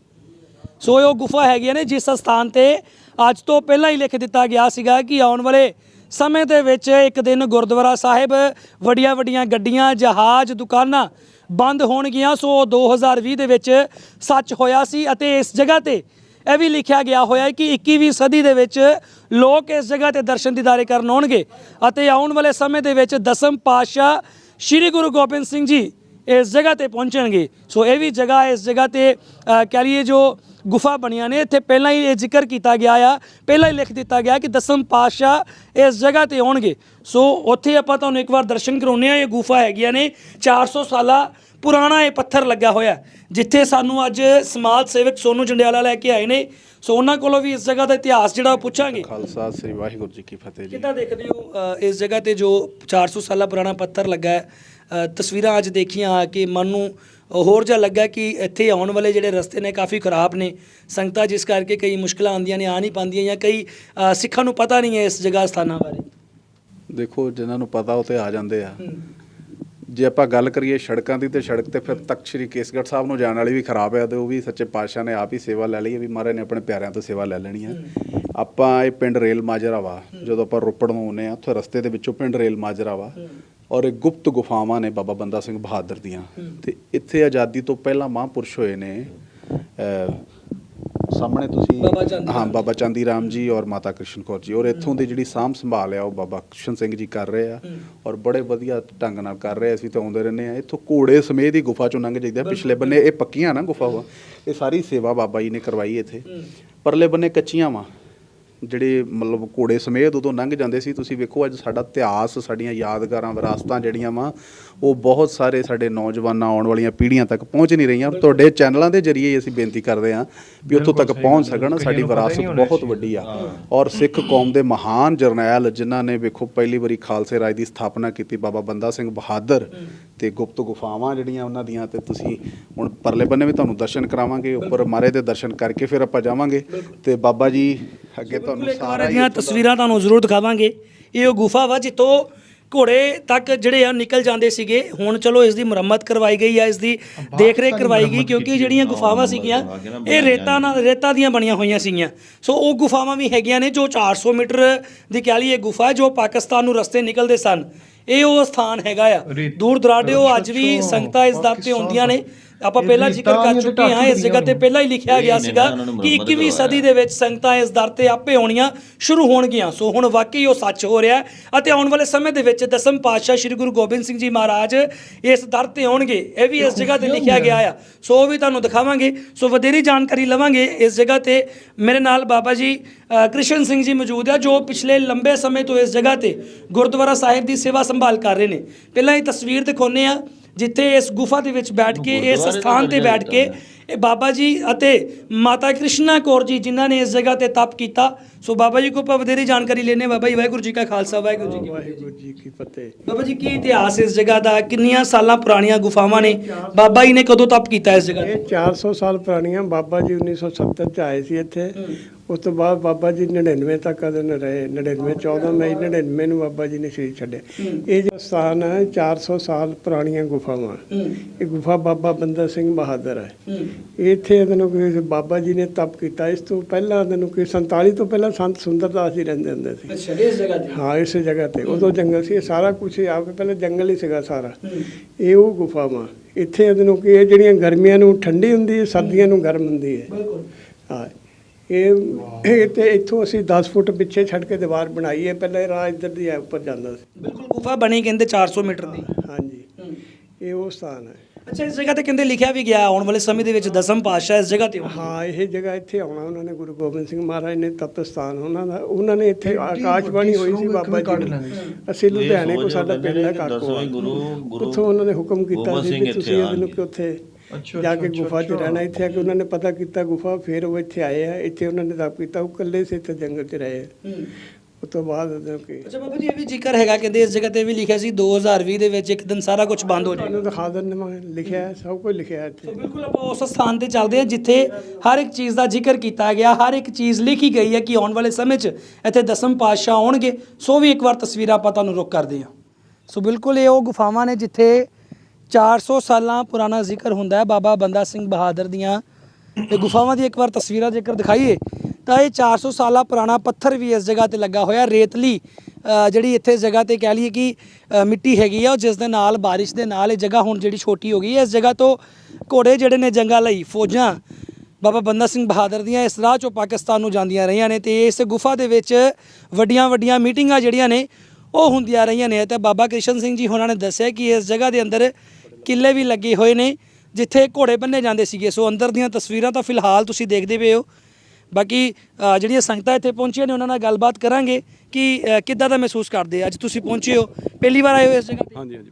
ਸੋ ਇਹ ਉਹ ਗੁਫਾ ਹੈਗੀਆਂ ਨੇ, ਜਿਸ ਸਥਾਨ ਤੇ ਅੱਜ ਤੋਂ ਪਹਿਲਾਂ ਹੀ ਲਿਖ ਦਿੱਤਾ ਗਿਆ ਸੀਗਾ ਕਿ ਆਉਣ ਵਾਲੇ ਸਮੇਂ ਦੇ ਵਿੱਚ ਇੱਕ ਦਿਨ ਗੁਰਦੁਆਰਾ ਸਾਹਿਬ ਵੱਡੀਆਂ ਵੱਡੀਆਂ ਗੱਡੀਆਂ, ਜਹਾਜ਼, ਦੁਕਾਨਾਂ ਬੰਦ ਹੋਣਗੀਆਂ। ਸੋ 2020 ਦੇ ਵਿੱਚ ਸੱਚ ਹੋਇਆ ਸੀ ਅਤੇ ਇਸ ਜਗ੍ਹਾ ਤੇ ਇਹ ਵੀ ਲਿਖਿਆ ਗਿਆ ਹੋਇਆ ਹੈ ਕਿ 21ਵੀਂ ਸਦੀ ਦੇ ਵਿੱਚ ਲੋਕ ਇਸ ਜਗ੍ਹਾ ਤੇ ਦਰਸ਼ਨ ਦੀਦਾਰੇ ਕਰਨ ਆਉਣਗੇ ਅਤੇ ਆਉਣ ਵਾਲੇ ਸਮੇਂ ਦੇ ਵਿੱਚ ਦਸਮ ਪਾਤਸ਼ਾਹ ਸ੍ਰੀ ਗੁਰੂ ਗੋਬਿੰਦ ਸਿੰਘ ਜੀ ਇਸ ਜਗ੍ਹਾ ਤੇ ਪਹੁੰਚਣਗੇ। ਸੋ ਇਹ ਵੀ ਜਗ੍ਹਾ ਇਸ ਜਗ੍ਹਾ ਤੇ ਕਹਿ ਲਈਏ ਜੋ ਗੁਫਾ ਬਣੀਆਂ ਨੇ ਇੱਥੇ ਪਹਿਲਾਂ ਹੀ ਇਹ ਜ਼ਿਕਰ ਕੀਤਾ ਗਿਆ ਆ। ਪਹਿਲਾਂ ਹੀ ਲਿਖ ਦਿੱਤਾ ਗਿਆ ਕਿ ਦਸਮ ਪਾਤਸ਼ਾਹ ਇਸ ਜਗ੍ਹਾ ਤੇ ਆਉਣਗੇ। ਸੋ ਉੱਥੇ ਆਪਾਂ ਤੁਹਾਨੂੰ ਇੱਕ ਵਾਰ ਦਰਸ਼ਨ ਕਰਾਉਂਦੇ ਆ ਇਹ ਗੁਫਾ ਹੈਗੀਆਂ ਨੇ। 400 ਸਾਲਾ ਪੁਰਾਣਾ ਇਹ ਪੱਥਰ ਲੱਗਾ ਹੋਇਆ ਜਿੱਥੇ ਸਾਨੂੰ ਅੱਜ ਸਮਾਜ ਸੇਵਕ ਸੋਨੂ ਜੰਡਿਆਲਾ ਲੈ ਕੇ ਆਏ ਨੇ। ਸੋ ਉਹਨਾਂ ਕੋਲੋਂ ਵੀ ਇਸ ਜਗ੍ਹਾ ਦਾ ਇਤਿਹਾਸ ਜਿਹੜਾ ਪੁੱਛਾਂਗੇ। ਖਾਲਸਾ ਸ੍ਰੀ ਵਾਹਿਗੁਰੂ ਜੀ ਕੀ ਫਤਿਹ ਜੀ। ਕਿੱਦਾਂ ਦੇਖਦੇ ਹੋ ਇਸ ਜਗ੍ਹਾ ਤੇ ਜੋ 400 ਸਾਲਾ ਪੁਰਾਣਾ ਪੱਥਰ ਲੱਗਾ ਹੈ? ਤਸਵੀਰਾਂ ਅੱਜ ਦੇਖੀਆਂ ਆ ਕਿ ਮਨ ਨੂੰ ਹੋਰ ਜਿਹਾ ਲੱਗਾ ਕਿ ਇੱਥੇ ਆਉਣ ਵਾਲੇ ਜਿਹੜੇ ਰਸਤੇ ਨੇ ਕਾਫੀ ਖਰਾਬ ਨੇ। ਸੰਗਤਾਂ ਜਿਸ ਕਰਕੇ ਕਈ ਮੁਸ਼ਕਲਾਂ ਆਉਂਦੀਆਂ ਨੇ ਆ ਨਹੀਂ ਪਾਉਂਦੀਆਂ ਜਾਂ ਕਈ ਸਿੱਖਾਂ ਨੂੰ ਪਤਾ ਨਹੀਂ ਹੈ ਇਸ ਜਗ੍ਹਾ ਸਥਾਨਾਂ ਬਾਰੇ। ਦੇਖੋ ਜਿਨ੍ਹਾਂ ਨੂੰ ਪਤਾ ਉਹ ਤੇ ਆ ਜਾਂਦੇ ਆ। ਜੇ ਆਪਾਂ ਗੱਲ ਕਰੀਏ ਸੜਕਾਂ ਦੀ ਤੇ ਸੜਕ ਤੇ ਫਿਰ ਤਖਤ ਸ੍ਰੀ ਕੇਸਗੜ੍ਹ ਸਾਹਿਬ ਨੂੰ ਜਾਣ ਵਾਲੀ ਵੀ ਖਰਾਬ ਹੈ ਤੇ ਉਹ ਵੀ ਸੱਚੇ ਪਾਤਸ਼ਾਹ ਨੇ ਆਪ ਹੀ ਸੇਵਾ ਲੈ ਲਈ ਹੈ ਵੀ ਮਹਾਰਾਜ ਨੇ ਆਪਣੇ ਪਿਆਰਿਆਂ ਤੋਂ ਸੇਵਾ ਲੈ ਲੈਣੀ ਹੈ। ਆਪਾਂ ਇਹ ਪਿੰਡ ਰੇਲ ਮਾਜਰਾ ਵਾ ਜਦੋਂ ਆਪਾਂ ਰੋਪੜ ਨੂੰ ਆਉਂਦੇ ਆ ਉੱਥੇ ਰਸਤੇ ਦੇ ਵਿੱਚੋਂ ਪਿੰਡ ਰੇਲ ਮਾਜਰਾ ਵਾ। ਔਰ ਗੁਪਤ ਗੁਫਾਵਾਂ ਨੇ ਬਾਬਾ ਬੰਦਾ ਸਿੰਘ ਬਹਾਦਰ ਦੀਆਂ। ਤੇ ਇੱਥੇ ਆਜ਼ਾਦੀ ਤੋਂ ਪਹਿਲਾਂ ਮਹਾਂਪੁਰਸ਼ ਹੋਏ ਨੇ। ਸਾਹਮਣੇ ਤੁਸੀਂ ਹਾਂ ਬਾਬਾ ਚਾਂਦੀ ਰਾਮ ਜੀ ਔਰ ਮਾਤਾ ਕ੍ਰਿਸ਼ਨ ਕੌਰ ਜੀ। ਔਰ ਇੱਥੋਂ ਦੀ ਜਿਹੜੀ ਸਾਂਭ ਸੰਭਾਲ ਆ ਉਹ ਬਾਬਾ ਕ੍ਰਿਸ਼ਨ ਸਿੰਘ ਜੀ ਕਰ ਰਹੇ ਆ। ਔਰ ਬੜੇ ਵਧੀਆ ਢੰਗ ਨਾਲ ਕਰ ਰਹੇ। ਅਸੀਂ ਤਾਂ ਆਉਂਦੇ ਰਹਿੰਦੇ ਆ ਇੱਥੋਂ ਘੋੜੇ ਸਮੇਤ ਹੀ ਗੁਫਾ ਚੋਂ ਲੰਘ ਜਾਈਦਾ। ਪਿਛਲੇ ਬੰਨੇ ਇਹ ਪੱਕੀਆਂ ਨਾ ਗੁਫਾ ਵਾ ਇਹ ਸਾਰੀ ਸੇਵਾ ਬਾਬਾ ਜੀ ਨੇ ਕਰਵਾਈ ਇੱਥੇ। ਪਰਲੇ ਬੰਨੇ ਕੱਚੀਆਂ ਵਾ। ਜਿਹੜੇ ਮਤਲਬ ਘੋੜੇ ਸਮੇਤ ਉਦੋਂ ਲੰਘ ਜਾਂਦੇ ਸੀ ਤੁਸੀਂ ਵੇਖੋ ਅੱਜ ਸਾਡਾ ਇਤਿਹਾਸ ਸਾਡੀਆਂ ਯਾਦਗਾਰਾਂ ਵਿਰਾਸਤਾਂ ਜਿਹੜੀਆਂ ਵਾ ਉਹ ਬਹੁਤ ਸਾਰੇ ਸਾਡੇ ਨੌਜਵਾਨਾਂ ਆਉਣ ਵਾਲੀਆਂ ਪੀੜ੍ਹੀਆਂ ਤੱਕ ਪਹੁੰਚ ਨਹੀਂ ਰਹੀਆਂ। ਤੁਹਾਡੇ ਚੈਨਲਾਂ ਦੇ ਜ਼ਰੀਏ ਅਸੀਂ ਬੇਨਤੀ ਕਰਦੇ ਹਾਂ ਵੀ ਉੱਥੋਂ ਤੱਕ ਪਹੁੰਚ ਸਕਣ ਸਾਡੀ ਵਿਰਾਸਤ ਬਹੁਤ ਵੱਡੀ ਆ। ਔਰ ਸਿੱਖ ਕੌਮ ਦੇ ਮਹਾਨ ਜਰਨੈਲ ਜਿਨ੍ਹਾਂ ਨੇ ਵੇਖੋ ਪਹਿਲੀ ਵਾਰੀ ਖਾਲਸੇ ਰਾਜ ਦੀ ਸਥਾਪਨਾ ਕੀਤੀ ਬਾਬਾ ਬੰਦਾ ਸਿੰਘ ਬਹਾਦਰ ਤੇ ਗੁਪਤ ਗੁਫਾਵਾਂ ਜਿਹੜੀਆਂ ਉਹਨਾਂ ਦੀਆਂ ਤੇ ਤੁਸੀਂ ਹੁਣ ਪਰਲੇ ਬੰਨੇ ਵੀ ਤੁਹਾਨੂੰ ਦਰਸ਼ਨ ਕਰਾਵਾਂਗੇ ਉੱਪਰ ਮਾਰੇ ਦੇ ਦਰਸ਼ਨ ਕਰਕੇ ਫਿਰ ਆਪਾਂ ਜਾਵਾਂਗੇ। ਤੇ ਬਾਬਾ ਜੀ ਅੱਗੇ ਤੁਹਾਨੂੰ ਸਾਰਾ ਦੀਆਂ ਤਸਵੀਰਾਂ ਤੁਹਾਨੂੰ ਜ਼ਰੂਰ ਦਿਖਾਵਾਂਗੇ। ਇਹ ਉਹ ਗੁਫਾ ਵਾ ਜਿੱਥੋਂ ਘੋੜੇ ਤੱਕ ਜਿਹੜੇ ਆ ਨਿਕਲ ਜਾਂਦੇ ਸੀਗੇ। ਹੁਣ ਚਲੋ ਇਸ ਦੀ ਮੁਰੰਮਤ ਕਰਵਾਈ ਗਈ ਆ ਇਸ ਦੀ ਦੇਖ ਰੇਖ ਕਰਵਾਈ ਗਈ ਕਿਉਂਕਿ ਜਿਹੜੀਆਂ ਗੁਫਾਵਾਂ ਸੀਗੀਆਂ ਇਹ ਰੇਤਾਂ ਨਾਲ ਰੇਤਾਂ ਦੀਆਂ ਬਣੀਆਂ ਹੋਈਆਂ ਸੀਗੀਆਂ। ਸੋ ਉਹ ਗੁਫਾਵਾਂ ਵੀ ਹੈਗੀਆਂ ਨੇ ਜੋ 400 ਮੀਟਰ ਦੀ ਕਹਿ ਲਈਏ ਗੁਫਾ ਹੈ ਜੋ ਪਾਕਿਸਤਾਨ ਨੂੰ ਰਸਤੇ ਨਿਕਲਦੇ ਸਨ। ਇਹ ਉਹ ਸਥਾਨ ਹੈਗਾ ਆ। ਦੂਰ ਦਰਾਡੇ ਉਹ ਅੱਜ ਵੀ ਸੰਗਤਾਂ ਇਸ ਦਰ ਤੇ ਆਉਂਦੀਆਂ ਨੇ। ਆਪਾਂ ਪਹਿਲਾਂ ਜ਼ਿਕਰ ਕਰ ਚੁੱਕੇ ਹਾਂ ਇਸ ਜਗ੍ਹਾ ਤੇ ਪਹਿਲਾਂ ਹੀ ਲਿਖਿਆ ਗਿਆ ਸੀਗਾ ਕਿ 21ਵੀਂ ਸਦੀ ਦੇ ਵਿੱਚ ਸੰਗਤਾਂ ਇਸ ਦਰ ਤੇ ਆਪੇ ਆਉਣੀਆਂ ਸ਼ੁਰੂ ਹੋਣਗੀਆਂ। ਸੋ ਹੁਣ ਵਾਕਈ ਉਹ ਸੱਚ ਹੋ ਰਿਹਾ ਹੈ ਅਤੇ ਆਉਣ ਵਾਲੇ ਸਮੇਂ ਦੇ ਵਿੱਚ ਦਸਮ ਪਾਤਸ਼ਾਹ ਸ੍ਰੀ ਗੁਰੂ ਗੋਬਿੰਦ ਸਿੰਘ ਜੀ ਮਹਾਰਾਜ ਇਸ ਦਰ ਤੇ ਆਉਣਗੇ। ਇਹ ਵੀ ਇਸ ਜਗ੍ਹਾ ਤੇ ਲਿਖਿਆ ਗਿਆ ਆ। ਸੋ ਉਹ ਵੀ ਤੁਹਾਨੂੰ ਦਿਖਾਵਾਂਗੇ। ਸੋ ਵਧੇਰੀ ਜਾਣਕਾਰੀ ਲਵਾਂਗੇ ਇਸ ਜਗ੍ਹਾ ਤੇ। ਮੇਰੇ ਨਾਲ ਬਾਬਾ ਜੀ ਕ੍ਰਿਸ਼ਨ ਸਿੰਘ ਜੀ ਮੌਜੂਦ ਆ ਜੋ ਪਿਛਲੇ ਲੰਬੇ ਸਮੇਂ ਤੋਂ ਇਸ ਜਗ੍ਹਾ ਤੇ ਗੁਰਦੁਆਰਾ ਸਾਹਿਬ ਦੀ ਸੇਵਾ ਸੰਭਾਲ ਕਰ ਰਹੇ ਨੇ। ਪਹਿਲਾਂ ਇਹ ਤਸਵੀਰ ਦਿਖਾਉਂਦੇ ਆ ਜਿੱਥੇ ਇਸ ਗੁਫਾ ਦੇ ਵਿੱਚ ਬੈਠ ਕੇ ਇਸ ਸਥਾਨ ਤੇ ਬੈਠ ਕੇ ਇਹ ਬਾਬਾ ਜੀ ਅਤੇ ਮਾਤਾ ਕ੍ਰਿਸ਼ਨਾ ਕੌਰ ਜੀ ਜਿਨ੍ਹਾਂ ਨੇ ਇਸ ਜਗ੍ਹਾ ਤੇ ਤਪ ਕੀਤਾ। ਸੋ ਬਾਬਾ ਜੀ ਕੋਲ ਆਪਾਂ ਵਧੇਰੀ ਜਾਣਕਾਰੀ ਲੈਣੇ ਬਾਬਾ ਜੀ ਵਾਹਿਗੁਰੂ ਜੀ ਕਾ ਖਾਲਸਾ ਵਾਹਿਗੁਰੂ ਜੀ ਕੀ ਫਤਿਹ। ਵਾਹਿਗੁਰੂ ਜੀ ਕੀ ਫਤਿਹ। ਬਾਬਾ ਜੀ ਕੀ ਇਤਿਹਾਸ ਇਸ ਜਗ੍ਹਾ ਦਾ? ਕਿੰਨੀਆਂ ਸਾਲਾਂ ਪੁਰਾਣੀਆਂ ਗੁਫਾਵਾਂ ਨੇ? ਬਾਬਾ ਜੀ ਨੇ ਕਦੋਂ ਤਪ ਕੀਤਾ ਇਸ ਜਗ੍ਹਾ ਤੇ? ਇਹ 400 ਸਾਲ ਪੁਰਾਣੀਆਂ। ਬਾਬਾ ਜੀ 1970 ਚ ਆਏ ਸੀ ਇੱਥੇ। ਉਸ ਤੋਂ ਬਾਅਦ ਬਾਬਾ ਜੀ 99 ਤੱਕ ਕਦੇ ਨ ਰਹੇ 99 14 ਮਈ 99 ਨੂੰ ਬਾਬਾ ਜੀ ਨੇ ਸ਼ਹੀਦ ਛੱਡਿਆ। ਇਹ ਜੋ ਸਥਾਨ ਹੈ 400 ਸਾਲ ਪੁਰਾਣੀਆਂ ਗੁਫਾਵਾਂ। ਇਹ ਗੁਫਾ ਬਾਬਾ ਬੰਦਾ ਸਿੰਘ ਬਹਾਦਰ ਹੈ। ਇੱਥੇ ਇਹਨੂੰ ਕੋਈ ਬਾਬਾ ਜੀ ਨੇ ਤਪ ਕੀਤਾ। ਇਸ ਤੋਂ ਪਹਿਲਾਂ ਇਹਨੂੰ ਕੋਈ 47 ਤੋਂ ਪਹਿਲਾਂ ਸੰਤ ਸੁੰਦਰਦਾਸ ਜੀ ਰਹਿੰਦੇ ਹੁੰਦੇ ਸੀ। ਅੱਛਾ ਇਸ ਜਗ੍ਹਾ ਤੇ? ਹਾਂ ਇਸੇ ਜਗ੍ਹਾ ਤੇ। ਉਦੋਂ ਜੰਗਲ ਸੀ ਸਾਰਾ ਕੁਝ ਆਪ ਪਹਿਲਾਂ ਜੰਗਲ ਹੀ ਸੀਗਾ ਸਾਰਾ। ਇਹ ਉਹ ਗੁਫਾਵਾਂ। ਇੱਥੇ ਇਹਨੂੰ ਕਿ ਇਹ ਜਿਹੜੀਆਂ ਗਰਮੀਆਂ ਨੂੰ ਠੰਡੀ ਹੁੰਦੀ ਹੈ ਸਰਦੀਆਂ ਨੂੰ ਗਰਮ ਹੁੰਦੀ ਹੈ। ਬਿਲਕੁਲ। ਹਾਂ। ਇਹ ਇਹ ਤੇ ਇੱਥੋਂ ਅਸੀਂ 10 ਫੁੱਟ ਪਿੱਛੇ ਛੱਡ ਕੇ ਦੀਵਾਰ ਬਣਾਈ ਹੈ ਪਹਿਲਾਂ ਇਹ ਰਾਹ ਇੱਧਰ ਦੀ ਹੈ ਉੱਪਰ ਜਾਂਦਾ ਸੀ। ਬਿਲਕੁਲ ਗੁਫਾ ਬਣੀ ਕਹਿੰਦੇ 400 ਮੀਟਰ ਦੀ। ਹਾਂਜੀ। ਇਹ ਉਹ ਸਥਾਨ ਹੈ। ਅੱਛਾ ਇਸ ਜਗ੍ਹਾ ਤੇ ਕਹਿੰਦੇ ਲਿਖਿਆ ਵੀ ਗਿਆ ਆਉਣ ਵਾਲੇ ਸਮੇਂ ਦੇ ਵਿੱਚ ਦਸਮ ਪਾਤਸ਼ਾਹ ਇਸ ਜਗ੍ਹਾ ਤੇ। ਹਾਂ ਇਹ ਜਗ੍ਹਾ ਇੱਥੇ ਆਉਣਾ ਉਹਨਾਂ ਨੇ ਗੁਰੂ ਗੋਬਿੰਦ ਸਿੰਘ ਮਹਾਰਾਜ ਨੇ ਤਪ ਸਥਾਨ ਉਹਨਾਂ ਦਾ ਉਹਨਾਂ ਨੇ ਇੱਥੇ ਆਕਾਸ਼ਬਾਣੀ ਹੋਈ ਸੀ ਬਾਬਾ ਜੀ ਅਸੀਂ ਲੁਧਿਆਣੇ ਕੋ ਸਾਡਾ ਪਿੰਡ ਹੈ ਕਾਕੋ ਦਸਵੇਂ ਗੁਰੂ ਗੁਰੂ ਉੱਥੋਂ ਉਹਨਾਂ ਨੇ ਹੁਕਮ ਕੀਤਾ ਗੋਬਿੰਦ ਸੀ ਸਿੰਘ ਕਿ ਇੱਥੇ ਤੁਸੀਂ ਇਹਨੂੰ। ਕਿ ਉੱਥੇ ਜਾ ਕੇ ਗੁਫਾ 'ਚ ਰਹਿਣਾ ਇੱਥੇ ਆ ਕੇ ਉਹਨਾਂ ਨੇ ਪਤਾ ਕੀਤਾ ਗੁਫਾ ਫਿਰ ਉਹ ਇੱਥੇ ਆਏ ਆ ਇੱਥੇ ਉਹਨਾਂ ਨੇ ਤਪ ਕੀਤਾ ਉਹ ਇਕੱਲੇ ਸੀ ਇੱਥੇ ਜੰਗਲ 'ਚ ਰਹੇ ਉਸ ਤੋਂ ਬਾਅਦ ਉਹਨਾਂ ਕਿ? ਅੱਛਾ ਬਾਬਾ ਜੀ ਇਹ ਵੀ ਜ਼ਿਕਰ ਹੈਗਾ ਕਹਿੰਦੇ ਇਸ ਜਗ੍ਹਾ ਤੇ ਵੀ ਲਿਖਿਆ ਸੀ 2020 ਦੇ ਵਿੱਚ ਇੱਕ ਦਿਨ ਸਾਰਾ ਕੁਝ ਬੰਦ ਹੋ ਜਾਏਗਾ। ਤੁਹਾਨੂੰ ਦਿਖਾ ਦਿੰਦੇ ਲਿਖਿਆ ਹੈ, ਸਭ ਕੁਝ ਲਿਖਿਆ ਹੈ ਇੱਥੇ। ਬਿਲਕੁਲ ਆਪਾਂ ਉਸ ਸਥਾਨ ਤੇ ਚੱਲਦੇ ਹਾਂ ਜਿੱਥੇ ਹਰ ਇੱਕ ਚੀਜ਼ ਦਾ ਜ਼ਿਕਰ ਕੀਤਾ ਗਿਆ ਹਰ ਇੱਕ ਚੀਜ਼ ਲਿਖੀ ਗਈ ਹੈ ਕਿ ਆਉਣ ਵਾਲੇ ਸਮੇਂ 'ਚ ਇੱਥੇ ਦਸਮ ਪਾਤਸ਼ਾਹ ਆਉਣਗੇ। ਸੋ ਵੀ ਇੱਕ ਵਾਰ ਤਸਵੀਰਾਂ ਆਪਾਂ ਤੁਹਾਨੂੰ ਰੁਕ ਕਰਦੇ ਹਾਂ। ਸੋ ਬਿਲਕੁਲ ਇਹ ਉਹ ਗੁਫਾਵਾਂ ਨੇ ਜਿੱਥੇ 400 ਸਾਲਾਂ ਪੁਰਾਣਾ ਜ਼ਿਕਰ ਹੁੰਦਾ ਹੈ ਬਾਬਾ ਬੰਦਾ ਸਿੰਘ ਬਹਾਦਰ ਦੀਆਂ। ਇਹ ਗੁਫਾਵਾਂ ਦੀ ਇੱਕ ਵਾਰ ਤਸਵੀਰਾਂ ਜੇਕਰ ਦਿਖਾਈਏ, ਤਾਂ ਇਹ 400 ਸਾਲਾਂ ਪੁਰਾਣਾ ਪੱਥਰ ਵੀ ਇਸ ਜਗ੍ਹਾ ਤੇ ਲੱਗਾ ਹੋਇਆ, ਰੇਤਲੀ ਜਿਹੜੀ ਇੱਥੇ ਜਗ੍ਹਾ ਤੇ ਕਹਿ ਲਈਏ ਕਿ ਮਿੱਟੀ ਹੈਗੀ ਆ, ਉਹ ਜਿਸ ਦੇ ਨਾਲ, ਬਾਰਿਸ਼ ਦੇ ਨਾਲ ਇਹ ਜਗ੍ਹਾ ਹੁਣ ਜਿਹੜੀ ਛੋਟੀ ਹੋ ਗਈ ਹੈ, ਇਸ ਜਗ੍ਹਾ ਤੋਂ ਘੋੜੇ ਜਿਹੜੇ ਨੇ ਜੰਗਾਂ ਲਈ ਫੌਜਾਂ ਬਾਬਾ ਬੰਦਾ ਸਿੰਘ ਬਹਾਦਰ ਦੀਆਂ ਇਸ ਰਾਹ ਚੋਂ ਪਾਕਿਸਤਾਨ ਨੂੰ ਜਾਂਦੀਆਂ ਰਹੀਆਂ ਨੇ ਤੇ ਇਸ ਗੁਫਾ ਦੇ ਵਿੱਚ ਵੱਡੀਆਂ ਵੱਡੀਆਂ ਮੀਟਿੰਗਾਂ ਜਿਹੜੀਆਂ ਨੇ ਉਹ ਹੁੰਦੀਆਂ ਰਹੀਆਂ ਨੇ ਤੇ ਬਾਬਾ ਕ੍ਰਿਸ਼ਨ ਸਿੰਘ ਜੀ ਉਹਨਾਂ ਨੇ ਦੱਸਿਆ ਕਿ ਇਸ ਜਗ੍ਹਾ ਦੇ ਅੰਦਰ ਕਿੱਲੇ ਵੀ ਲੱਗੇ ਹੋਏ ਨੇ, ਜਿੱਥੇ ਘੋੜੇ ਬੰਨੇ ਜਾਂਦੇ ਸੀਗੇ। ਸੋ ਅੰਦਰ ਦੀਆਂ ਤਸਵੀਰਾਂ ਤਾਂ ਫਿਲਹਾਲ ਤੁਸੀਂ ਦੇਖਦੇ ਪਏ ਹੋ। ਬਾਕੀ ਜਿਹੜੀਆਂ ਸੰਗਤਾਂ ਇੱਥੇ ਪਹੁੰਚੀਆਂ ਨੇ, ਉਹਨਾਂ ਨਾਲ ਗੱਲਬਾਤ ਕਰਾਂਗੇ ਕਿ ਕਿੱਦਾਂ ਦਾ ਮਹਿਸੂਸ ਕਰਦੇ ਅੱਜ ਤੁਸੀਂ ਪਹੁੰਚੇ ਹੋ। ਪਹਿਲੀ ਵਾਰ ਆਏ ਹੋ ਇਸ ਜਗ੍ਹਾ ਤੇ? ਹਾਂਜੀ ਹਾਂਜੀ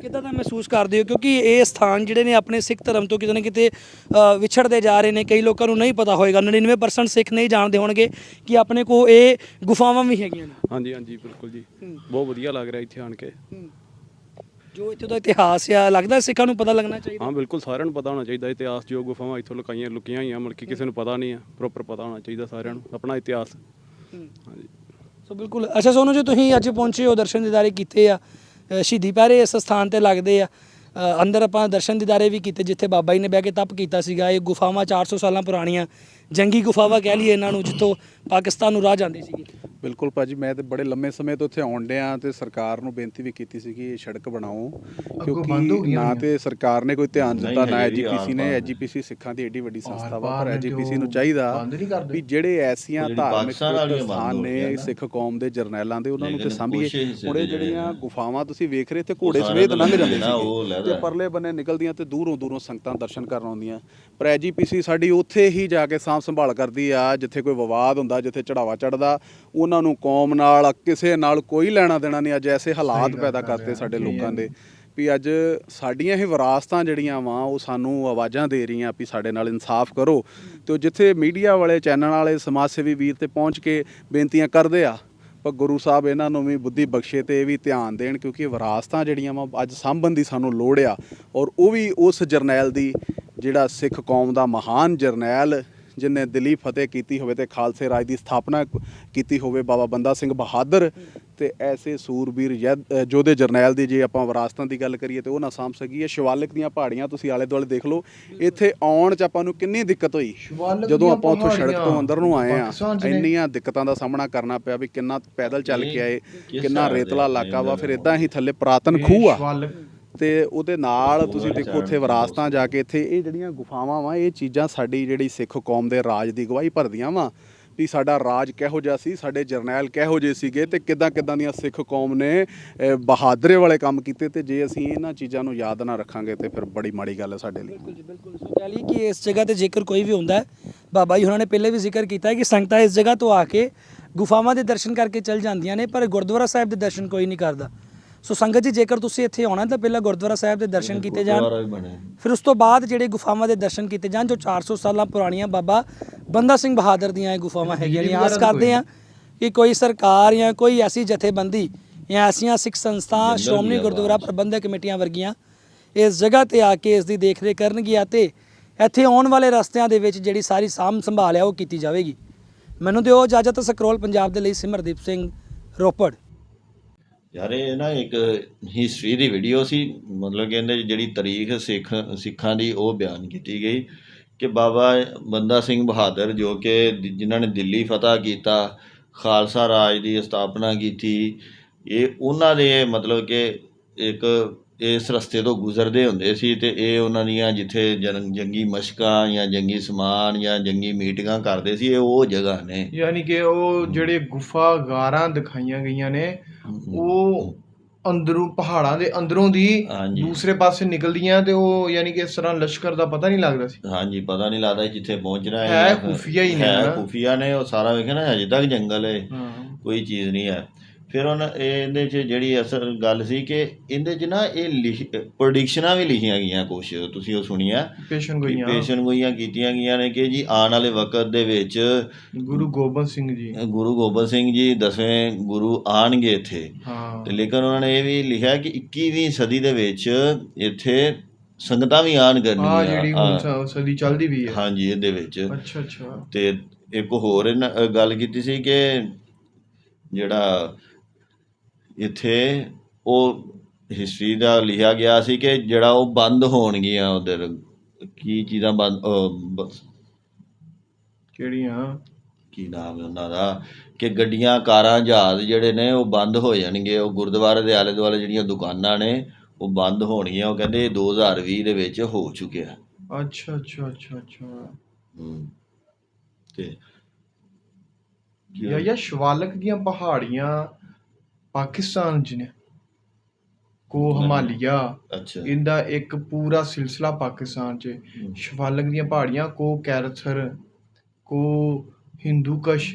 ਕਿੱਦਾਂ ਦਾ ਮਹਿਸੂਸ ਕਰਦੇ ਹੋ? ਕਿਉਂਕਿ ਇਹ ਸਥਾਨ ਜਿਹੜੇ ਨੇ ਆਪਣੇ ਸਿੱਖ ਧਰਮ ਤੋਂ ਕਿਤੇ ਨਾ ਕਿਤੇ ਅ, ਵਿਛੜਦੇ ਜਾ ਰਹੇ ਨੇ। ਕਈ ਲੋਕਾਂ ਨੂੰ ਨਹੀਂ ਪਤਾ ਹੋਏਗਾ। 99% ਸਿੱਖ ਨਹੀਂ ਜਾਣਦੇ ਹੋਣਗੇ ਕਿ ਆਪਣੇ ਕੋ ਇਹ ਗੁਫਾਵਾਂ ਵੀ ਹੈਗੀਆਂ ਨੇ। ਹਾਂਜੀ ਹਾਂਜੀ ਬਿਲਕੁਲ ਜੀ। ਬਹੁਤ ਵਧੀਆ ਲੱਗ ਰਿਹਾ ਇੱਥੇ ਆਣ ਕੇ। ਜੋ ਇੱਥੇ ਦਾ ਇਤਿਹਾਸ ਆ ਲੱਗਦਾ ਸਿੱਖਾਂ ਨੂੰ ਪਤਾ ਲੱਗਣਾ ਚਾਹੀਦਾ? ਹਾਂ ਬਿਲਕੁਲ ਸਾਰਿਆਂ ਨੂੰ ਪਤਾ ਹੋਣਾ ਚਾਹੀਦਾ। ਇਤਿਹਾਸ ਜੋ ਗੁਫਾਵਾਂ ਇੱਥੋਂ ਲੁਕਾਈਆਂ ਲੁਕੀਆਂ ਹੋਈਆਂ ਮਤਲਬ ਕਿ ਕਿਸੇ ਨੂੰ ਪਤਾ ਨਹੀਂ ਆ। ਪ੍ਰੋਪਰ ਪਤਾ ਹੋਣਾ ਚਾਹੀਦਾ ਸਾਰਿਆਂ ਨੂੰ ਆਪਣਾ ਇਤਿਹਾਸ। ਹਾਂਜੀ। ਸੋ ਬਿਲਕੁਲ ਅੱਛਾ ਸੋਨੂੰ ਜੀ ਤੁਸੀਂ ਅੱਜ ਪਹੁੰਚੇ ਹੋ ਦਰਸ਼ਨ ਦਿਦਾਰੇ ਕੀਤੇ ਆ। ਸ਼ਹੀਦੀ ਪਹਿਰੇ ਇਸ ਸਥਾਨ ਤੇ ਲੱਗਦੇ ਆ। ਅੰਦਰ ਆਪਾਂ ਦਰਸ਼ਨ ਦਿਦਾਰੇ ਵੀ ਕੀਤੇ ਜਿੱਥੇ ਬਾਬਾ ਜੀ ਨੇ ਬਹਿ ਕੇ ਤਪ ਕੀਤਾ ਸੀਗਾ। ਇਹ ਗੁਫਾਵਾਂ 400 ਸਾਲਾਂ ਪੁਰਾਣੀਆਂ। ਜੰਗੀ ਗੁਫਾਵਾਂ ਕਹਿ ਲਈਏ ਇਹਨਾਂ ਨੂੰ ਜਿੱਥੋਂ ਪਾਕਿਸਤਾਨ ਨੂੰ ਰਾਹ ਜਾਂਦੇ ਸੀਗੇ ਬਿਲਕੁਲ ਭਾਜੀ ਮੈਂ ਤੇ ਬੜੇ ਲੰਮੇ ਸਮੇਂ ਤੋਂ ਇੱਥੇ ਆਉਣ ਡਿਆ ਤੇ ਸਰਕਾਰ ਨੂੰ ਬੇਨਤੀ ਵੀ ਕੀਤੀ ਸੀ ਕਿ ਇਹ ਸੜਕ ਬਣਾਓ ਬੰਦ ਹੋ ਕਿਉਂਕਿ ਗਈਆਂ ਨਾ ਤੇ ਸਰਕਾਰ ਨੇ ਕੋਈ ਧਿਆਨ ਨਹੀਂ, ਦਿੱਤਾ ਨਾ ਐਜੀਪੀਸੀ ਨੇ ਆਰ-ਪਾਰ। ਐਜੀਪੀਸੀ ਸਿੱਖਾਂ ਦੀ ਏਡੀ ਵੱਡੀ ਸੰਸਥਾ ਵਾ ਆਰ-ਪਾਰ ਪਰ ਐਜੀਪੀਸੀ ਨੂੰ ਚਾਹੀਦਾ ਬੰਦ ਨਹੀਂ ਕਰਦੇ। ਵੀ ਜਿਹੜੇ ਐਸੀਆਂ ਜਿਹੜੀ ਧਾਰਮਿਕ ਪਾਕਿਸਤਾਨ ਵਾਲੀਆਂ ਪਵਿੱਤਰ ਬੰਦ ਸਥਾਨ ਹੋ ਨੇ ਗਈਆਂ ਨਾ। ਸਿੱਖ ਕੌਮ ਦੇ ਜਰਨੈਲਾਂ ਦੇ ਉਹਨਾਂ ਨੂੰ ਤੇ ਲੇਕਿਨ ਸਾਂਭੀਏ ਕੁਛ ਹਿੱਸੇ ਹੁਣ ਇਹ ਦੇ ਜਿਹੜੀਆਂ ਜਿਹੜੇ ਗੁਫਾਵਾਂ ਤੁਸੀਂ ਵੇਖ ਰਹੇ ਤੇ ਘੋੜੇ ਸਮੇਤ ਲੰਘ ਜਾਂਦੇ ਉਹ ਲਹਿਦਾ। ਤੇ ਪਰਲੇ ਬੰਨੇ ਨਿਕਲਦੀਆਂ ਤੇ ਦੂਰੋਂ ਦੂਰੋਂ ਸੰਗਤਾਂ ਦਰਸ਼ਨ ਕਰਨ ਆਉਂਦੀਆਂ ਪਰ ਐਜੀਪੀਸੀ ਸਾਡੀ ਉੱਥੇ ਹੀ ਜਾ ਕੇ ਸਾਂਭ ਸੰਭਾਲ ਕਰਦੀ ਆ ਜਿੱਥੇ ਕੋਈ ਵਿਵਾਦ ਹੁੰਦਾ ਜਿੱਥੇ ਚੜਾਵਾ ਚੜਦਾ ਉਹਨਾਂ ਨੂੰ ਕੌਮ ਨਾਲ ਕਿਸੇ ਨਾਲ ਕੋਈ ਲੈਣਾ ਦੇਣਾ ਨਹੀਂ। ਅੱਜ ਐਸੇ ਹਾਲਾਤ ਪੈਦਾ ਕਰਤੇ ਸਾਡੇ ਲੋਕਾਂ ਦੇ ਵੀ ਅੱਜ ਸਾਡੀਆਂ ਇਹ ਵਿਰਾਸਤਾਂ ਜਿਹੜੀਆਂ ਵਾ ਉਹ ਸਾਨੂੰ ਆਵਾਜ਼ਾਂ ਦੇ ਰਹੀਆਂ ਵੀ ਸਾਡੇ ਨਾਲ ਇਨਸਾਫ ਕਰੋ। ਤੇ ਜਿੱਥੇ ਮੀਡੀਆ ਵਾਲੇ ਚੈਨਲ ਵਾਲੇ ਸਮਾਜ ਸੇਵੀ ਵੀਰ ਤੇ ਪਹੁੰਚ ਕੇ ਬੇਨਤੀਆਂ ਕਰਦੇ ਆ ਪਰ ਗੁਰੂ ਸਾਹਿਬ ਇਹਨਾਂ ਨੂੰ ਵੀ ਬੁੱਧੀ ਬਖਸ਼ੇ ਤੇ ਇਹ ਵੀ ਧਿਆਨ ਦੇਣ ਕਿਉਂਕਿ ਵਿਰਾਸਤਾਂ ਜਿਹੜੀਆਂ ਵਾ ਅੱਜ ਸਾਂਭਣ ਦੀ ਸਾਨੂੰ ਲੋੜ ਆ। ਔਰ ਉਹ ਵੀ ਉਸ ਜਰਨੈਲ ਦੀ ਜਿਹੜਾ ਸਿੱਖ ਕੌਮ ਦਾ ਮਹਾਨ ਜਰਨੈਲ ਜਿਨੇ ਦਿੱਲੀ ਫਤਿਹ ਕੀਤੀ ਹੋਵੇ ਤੇ ਖਾਲਸੇ ਰਾਜ ਦੀ ਸਥਾਪਨਾ ਕੀਤੀ ਹੋਵੇ ਬਾਬਾ ਬੰਦਾ ਸਿੰਘ ਬਹਾਦਰ ਤੇ ਐਸੇ ਸੂਰਬੀਰ ਯੋਧੇ ਜਰਨੈਲ ਦੀ ਜੇ ਆਪਾਂ ਵਿਰਾਸਤਾਂ ਦੀ ਗੱਲ ਕਰੀਏ ਤੇ ਉਹ ਨਾ ਸਾਂਭ ਸਕੀਏ। ਸ਼ਿਵਾਲਿਕ ਦੀਆਂ ਪਹਾੜੀਆਂ ਤੁਸੀਂ ਆਲੇ ਦੁਆਲੇ ਦੇਖ ਲਓ। ਇੱਥੇ ਆਉਣ ਚ ਆਪਾਂ ਨੂੰ ਕਿੰਨੀ ਦਿੱਕਤ ਹੋਈ? ਜਦੋਂ ਆਪਾਂ ਉੱਥੋਂ ਸੜਕ ਤੋਂ ਅੰਦਰ ਨੂੰ ਆਏ ਆ। ਇੰਨੀਆਂ ਦਿੱਕਤਾਂ ਦਾ ਸਾਹਮਣਾ ਕਰਨਾ ਪਿਆ ਵੀ ਕਿੰਨਾ ਪੈਦਲ ਚੱਲ ਕੇ ਆਏ ਕਿੰਨਾ ਰੇਤਲਾ ਇਲਾਕਾ ਵਾ ਫਿਰ ਇਦਾਂ ਹੀ ਥੱਲੇ ਪੁਰਾਤਨ ਖੂਹ ਆ। ਤੇ ਉਹਦੇ ਨਾਲ ਤੁਸੀਂ ਦੇਖੋ ਉੱਥੇ ਵਿਰਾਸਤਾਂ ਜਾ ਕੇ ਇੱਥੇ ਇਹ ਜਿਹੜੀਆਂ ਗੁਫਾਵਾਂ ਵਾ ਇਹ ਚੀਜ਼ਾਂ ਸਾਡੀ ਜਿਹੜੀ ਸਿੱਖ ਕੌਮ ਦੇ ਰਾਜ ਦੀ ਗਵਾਹੀ ਭਰਦੀਆਂ ਵਾ ਵੀ ਸਾਡਾ ਰਾਜ ਕਿਹੋ ਜਿਹਾ ਸੀ ਸਾਡੇ ਜਰਨੈਲ ਕਿਹੋ ਜਿਹੇ ਸੀਗੇ ਤੇ ਕਿੱਦਾਂ ਕਿੱਦਾਂ ਦੀਆਂ ਸਿੱਖ ਕੌਮ ਨੇ ਬਹਾਦਰੇ ਵਾਲੇ ਕੰਮ ਕੀਤੇ ਤੇ ਜੇ ਅਸੀਂ ਇਹਨਾਂ ਚੀਜ਼ਾਂ ਨੂੰ ਯਾਦ ਨਾ ਰੱਖਾਂਗੇ ਤੇ ਫਿਰ ਬੜੀ ਮਾੜੀ ਗੱਲ ਹੈ ਸਾਡੇ ਲਈ। ਬਿਲਕੁਲ ਜੀ ਬਿਲਕੁਲ। ਸੋ ਕਹਿ ਲਈ ਕਿ ਇਸ ਜਗ੍ਹਾ ਤੇ ਜੇਕਰ ਕੋਈ ਵੀ ਹੁੰਦਾ ਹੈ ਬਾਬਾ ਜੀ ਉਹਨਾਂ ਨੇ ਪਹਿਲੇ ਵੀ ਜ਼ਿਕਰ ਕੀਤਾ ਹੈ ਕਿ ਸੰਗਤਾਂ ਇਸ ਜਗ੍ਹਾ ਤੋਂ ਆ ਕੇ ਗੁਫਾਵਾਂ ਦੇ ਦਰਸ਼ਨ ਕਰਕੇ ਚੱਲ ਜਾਂਦੀਆਂ ਨੇ ਪਰ ਗੁਰਦੁਆਰਾ ਸਾਹਿਬ ਦੇ ਦਰਸ਼ਨ ਕੋਈ ਨਹੀਂ ਕਰਦਾ। ਸੋ ਸੰਗਤ ਜੀ ਜੇਕਰ ਤੁਸੀਂ ਇੱਥੇ ਆਉਣਾ ਤਾਂ ਪਹਿਲਾਂ ਗੁਰਦੁਆਰਾ ਸਾਹਿਬ ਦੇ ਦਰਸ਼ਨ ਕੀਤੇ ਜਾਣ। ਫਿਰ ਉਸ ਤੋਂ ਬਾਅਦ ਜਿਹੜੇ ਗੁਫਾਵਾਂ ਦੇ ਦਰਸ਼ਨ ਕੀਤੇ ਜਾਣ ਜੋ 400 ਸਾਲਾਂ ਪੁਰਾਣੀਆਂ ਬਾਬਾ ਬੰਦਾ ਸਿੰਘ ਬਹਾਦਰ ਦੀਆਂ ਇਹ ਗੁਫਾਵਾਂ ਹੈਗੀਆਂ ਨੇ। ਆਸ ਕਰਦੇ ਆ ਕਿ ਕੋਈ ਸਰਕਾਰ ਜਾਂ ਕੋਈ ਐਸੀ ਜਥੇਬੰਦੀ ਜਾਂ ਐਸੀਆਂ ਸਿੱਖ ਸੰਸਥਾ ਸ਼੍ਰੋਮਣੀ ਗੁਰਦੁਆਰਾ ਪ੍ਰਬੰਧਕ ਕਮੇਟੀਆਂ ਵਰਗੀਆਂ ਇਸ ਜਗ੍ਹਾ ਤੇ ਆ ਕੇ ਇਸ ਦੀ ਦੇਖਰੇਖ ਕਰਨਗੀਆਂ ਤੇ ਇੱਥੇ ਆਉਣ ਵਾਲੇ ਰਸਤਿਆਂ ਦੇ ਵਿੱਚ ਜਿਹੜੀ ਸਾਰੀ ਸਾਂਭ ਸੰਭਾਲ ਹੈ ਉਹ ਕੀਤੀ ਜਾਵੇਗੀ। ਮੈਨੂੰ ਦਿਓ ਇਜਾਜ਼ਤ ਸਕਰੋਲ ਪੰਜਾਬ ਦੇ ਲਈ ਸਿਮਰਦੀਪ ਸਿੰਘ ਰੋਪੜ। ਯਾਰ, ਇਹ ਨਾ ਇੱਕ ਹਿਸਟਰੀ ਦੀ ਵੀਡੀਓ ਸੀ। ਮਤਲਬ ਕਿ ਇਹਦੇ 'ਚ ਜਿਹੜੀ ਤਾਰੀਖ ਸਿੱਖ, ਸਿੱਖਾਂ ਦੀ ਉਹ ਬਿਆਨ ਕੀਤੀ ਗਈ ਕਿ ਬਾਬਾ ਬੰਦਾ ਸਿੰਘ ਬਹਾਦਰ ਜੋ ਕਿ ਜਿਨ੍ਹਾਂ ਨੇ ਦਿੱਲੀ ਫਤਿਹ ਕੀਤਾ, ਖਾਲਸਾ ਰਾਜ ਦੀ ਸਥਾਪਨਾ ਕੀਤੀ, ਇਹ ਉਹਨਾਂ ਦੇ ਮਤਲਬ ਕਿ ਇੱਕ ਇਸ ਰਸਤੇ ਤੋਂ ਗੁਜ਼ਰਦੇ ਹੁੰਦੇ ਸੀ ਤੇ ਇਹ ਉਹਨਾਂ ਦੀਆਂ ਜਿੱਥੇ ਜਨ- ਜੰਗੀ ਮਸ਼ਕਾਂ ਜਾਂ ਜੰਗੀ ਸਮਾਨ ਜਾਂ ਜੰਗੀ ਮੀਟਿੰਗਾਂ ਕਰਦੇ ਸੀ ਇਹ ਉਹ ਜਗ੍ਹਾ ਨੇ। ਯਾਨੀ ਕਿ ਉਹ ਜਿਹੜੇ ਗੁਫਾ ਗਾਰਾਂ ਦਿਖਾਈਆਂ ਗਈਆਂ ਨੇ ਉਹ ਅੰਦਰੋਂ ਪਹਾੜਾਂ ਦੇ ਅੰਦਰੋਂ ਦੀ ਹਾਂਜੀ। ਦੂਸਰੇ ਪਾਸੇ ਨਿਕਲਦੀਆਂ ਤੇ ਉਹ ਯਾਨੀ ਕਿ ਇਸ ਤਰ੍ਹਾਂ ਲਸ਼ਕਰ ਦਾ ਪਤਾ ਨਹੀਂ ਲੱਗਦਾ ਸੀ। ਹਾਂਜੀ ਪਤਾ ਨਹੀਂ ਲੱਗਦਾ ਜਿੱਥੇ ਪਹੁੰਚਣਾ ਹੈ ਜਾਂ- ਖੁਫੀਆ ਹੀ ਨੇ ਹੈ। ਖੁਫੀਆ ਨੇ ਉਹ ਸਾਰਾ ਵੇਖਿਆ ਨਾ ਅਜੇ ਤੱਕ ਜੰਗਲ ਹੈ। ਹਾਂ। ਕੋਈ ਚੀਜ਼ ਨਹੀਂ ਹੈ। ਫਿਰ ਉਹਨਾਂ ਇਹ ਇਹਦੇ 'ਚ ਜਿਹੜੀ ਅਸਲ ਗੱਲ ਸੀ ਕਿ ਇਹਦੇ 'ਚ ਨਾ ਇਹ ਪ੍ਰੈਡਿਕਸ਼ਨਾਂ ਵੀ ਲਿਖੀਆਂ ਗਈਆਂ ਕੁਛ ਤੁਸੀਂ ਉਹ ਸੁਣੀਆਂ? ਪੇਸ਼ਨ ਗਈਆਂ। ਪੇਸ਼ਨ ਗੋਈਆਂ ਕੀਤੀਆਂ ਗਈਆਂ ਨੇ ਕਿ ਜੀ ਆਉਣ ਵਾਲੇ ਵਕਤ ਦੇ ਵਿੱਚ ਗੁਰੂ ਗੋਬਿੰਦ ਸਿੰਘ ਜੀ। ਗੁਰੂ ਗੋਬਿੰਦ ਸਿੰਘ ਜੀ ਦਸਵੇਂ ਗੁਰੂ ਆਣਗੇ ਇੱਥੇ। ਹਾਂ। ਤੇ ਲੇਕਿਨ ਉਹਨਾਂ ਨੇ ਇਹ ਵੀ ਲਿਖਿਆ ਕਿ 21ਵੀਂ ਸਦੀ ਦੇ ਵਿੱਚ ਇੱਥੇ ਸੰਗਤਾਂ ਵੀ ਆਣ ਆ ਕਰਨੀਆਂ ਜਿਹੜੀ ਹੁਣ ਸਦੀ ਚੱਲਦੀ ਵੀ ਹੈ। ਹਾਂਜੀ ਇਹਦੇ ਵਿੱਚ। ਅੱਛਾ ਅੱਛਾ। ਤੇ ਇੱਕ ਹੋਰ ਗੱਲ ਕੀਤੀ ਸੀ ਕਿ ਜਿਹੜਾ ਇੱਥੇ ਉਹ ਹਿਸਟਰੀ ਦਾ ਲਿਖਿਆ ਗਿਆ ਸੀ ਕਿ ਜਿਹੜਾ ਉਹ ਬੰਦ ਹੋਣਗੀਆਂ ਉਧਰ। ਕੀ ਚੀਜ਼ਾਂ ਬੰਦ ਕਿਹੜੀਆਂ? ਕੀ ਨਾਮ ਹੈ ਉਹਨਾਂ ਦਾ? ਕਿ ਗੱਡੀਆਂ ਕਾਰਾਂ ਜਹਾਜ਼ ਜਿਹੜੇ ਨੇ ਉਹ ਬੰਦ ਹੋ ਜਾਣਗੇ। ਉਹ ਗੁਰਦੁਆਰੇ ਦੇ ਆਲੇ ਦੁਆਲੇ ਜਿਹੜੀਆਂ ਦੁਕਾਨਾਂ ਨੇ ਉਹ ਬੰਦ ਹੋਣਗੀਆਂ। ਉਹ ਕਹਿੰਦੇ ਇਹ 2020 ਦੇ ਵਿੱਚ ਹੋ ਚੁੱਕਿਆ। ਅੱਛਾ ਅੱਛਾ ਅੱਛਾ ਅੱਛਾ। ਹੂੰ। ਤੇ ਯਾ ਯਾ ਸ਼ਿਵਾਲਕ ਦੀਆਂ ਪਹਾੜੀਆਂ ਪਾਕਿਸਤਾਨ 'ਚ ਨੇ ਕੋ ਹਿਮਾਲਿਆ ਅੱਛਾ ਇਹਦਾ ਇੱਕ ਪੂਰਾ ਸਿਲਸਿਲਾ ਪਾਕਿਸਤਾਨ 'ਚ। ਸ਼ਿਵਾਲਕ ਦੀਆਂ ਪਹਾੜੀਆਂ ਕੋ ਕੈਰਥਰ ਕੋ ਹਿੰਦੂਕਸ਼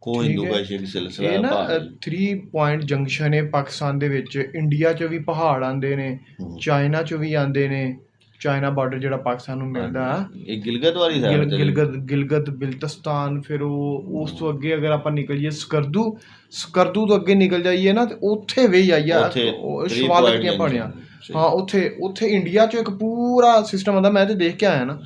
ਕੋ ਠੀਕ ਹਿੰਦੂ ਹੈ। ਦਾ ਸ਼ੇਖ ਸਿਲਸਿਲਾ ਇਹ ਨਾ ਪਹਾੜ। 3 ਪੁਆਇੰਟ ਜੰਕਸ਼ਨ ਹੈ ਪਾਕਿਸਤਾਨ ਦੇ ਵਿੱਚ ਇੰਡੀਆ 'ਚ ਵੀ ਪਹਾੜ ਆਂਦੇ ਨੇ। ਚਾਈਨਾ 'ਚ ਵੀ ਆਂਦੇ ਨੇ ਚਾਈਨਾ ਬਾਰਡਰ ਜਿਹੜਾ ਪਾਕਿਸਤਾਨ ਨੂੰ ਮਿਲਦਾ। ਹੈ ਇਹ ਗਿਲਗਤ ਵਾਲੀ ਸਾਈਡ ਤੇ ਗਿਲਗਤ ਗਿਲਗਤ ਬਿਲਤਿਸਤਾਨ ਫਿਰ ਉਹ ਉਸ ਤੋਂ ਅੱਗੇ ਅਗਰ ਆਪਾਂ ਨਿਕਲ ਜਾਈਏ ਸਕਰਦੂ ਸਕਰਦੂ ਤੋਂ ਅੱਗੇ ਨਿਕਲ ਜਾਈਏ ਨਾ ਤੇ ਉੱਥੇ ਵੀ ਆਈਆ ਸ਼ਿਵਾਲਕ ਦੀਆਂ ਪਹਾੜੀਆਂ। ਹਾਂ। ਉੱਥੇ ਉੱਥੇ ਇੰਡੀਆ 'ਚ ਇੱਕ ਪੂਰਾ ਸਿਸਟਮ ਆਂਦਾ ਮੈਂ ਤੇ ਦੇਖ ਕੇ ਆਇਆ ਨਾ।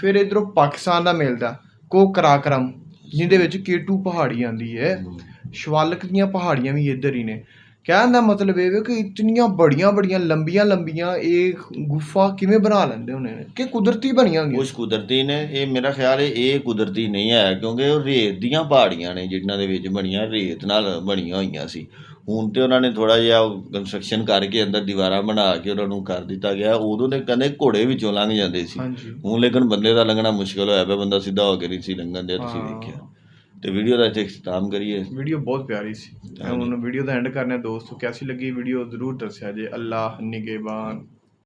ਫਿਰ ਇਧਰੋਂ ਪਾਕਿਸਤਾਨ ਦਾ ਮਿਲਦਾ। ਕੋ ਕਰਾਕਰਮ ਜਿਹਦੇ ਵਿੱਚ ਕੇਟੂ ਪਹਾੜੀ ਆਂਦੀ ਹੂੰ। ਸ਼ਿਵਾਲਕ ਦੀਆਂ ਪਹਾੜੀਆਂ ਵੀ ਇੱਧਰ ਹੀ ਨੇ। ਕਹਿਣ ਦਾ ਮਤਲਬ ਇਹ ਵੇ ਕਿ ਇਤਨੀਆਂ ਬੜੀਆਂ ਬੜੀਆਂ ਲੰਬੀਆਂ ਲੰਬੀਆਂ ਇਹ ਗੁਫਾ ਕਿਵੇਂ ਬਣਾ ਲੈਂਦੇ ਹੋਣੇ ਨੇ? ਕਿ ਕੁਦਰਤੀ ਬਣੀਆਂ ਹੋਈਆਂ? ਕੁਛ ਕੁਦਰਤੀ ਨੇ। ਇਹ ਮੇਰਾ ਖਿਆਲ ਹੈ ਇਹ ਕੁਦਰਤੀ ਨਹੀਂ ਹੈ ਕਿਉਂਕਿ ਉਹ ਰੇਤ ਦੀਆਂ ਪਹਾੜੀਆਂ ਨੇ ਜਿਨ੍ਹਾਂ ਦੇ ਵਿੱਚ ਬਣੀਆਂ ਰੇਤ ਨਾਲ ਬਣੀਆਂ ਹੋਈਆਂ ਸੀ। ਹੁਣ ਤੇ ਉਹਨਾਂ ਨੇ ਥੋੜਾ ਜਿਹਾ ਕੰਸਟਰਕਸ਼ਨ ਕਰਕੇ ਅੰਦਰ ਦੀਵਾਰਾਂ ਬਣਾ ਕੇ ਉਹਨਾਂ ਨੂੰ ਕਰ ਦਿੱਤਾ ਗਿਆ। ਉਦੋਂ ਤੇ ਕਹਿੰਦੇ ਘੋੜੇ ਵਿੱਚੋਂ ਲੰਘ ਜਾਂਦੇ ਸੀ। ਹੁਣ ਲੇਕਿਨ ਬੰਦੇ ਦਾ ਲੰਘਣਾ ਮੁਸ਼ਕਲ ਹੋਇਆ ਪਿਆ ਬੰਦਾ ਸਿੱਧਾ ਹੋ ਕੇ ਨਹੀਂ ਸੀ ਲੰਘਣ ਦੇ ਤੁਸੀਂ। ਵੇਖਿਆ। ਤੇ ਵੀਡੀਓ ਦਾ ਇੱਥੇ ਇਖਤਤਾਮ ਕਰੀਏ। ਵੀਡੀਓ ਬਹੁਤ ਪਿਆਰੀ ਸੀ। ਮੈਂ ਹੁਣ ਵੀਡੀਓ ਦਾ ਐਂਡ ਕਰਨਾ ਦੋਸਤੋ ਕੈਸੀ ਲੱਗੀ ਵੀਡੀਓ ਜ਼ਰੂਰ ਦੱਸਿਆ ਜੇ। ਅੱਲਾਹ ਨਿਗੇਬਾਨ।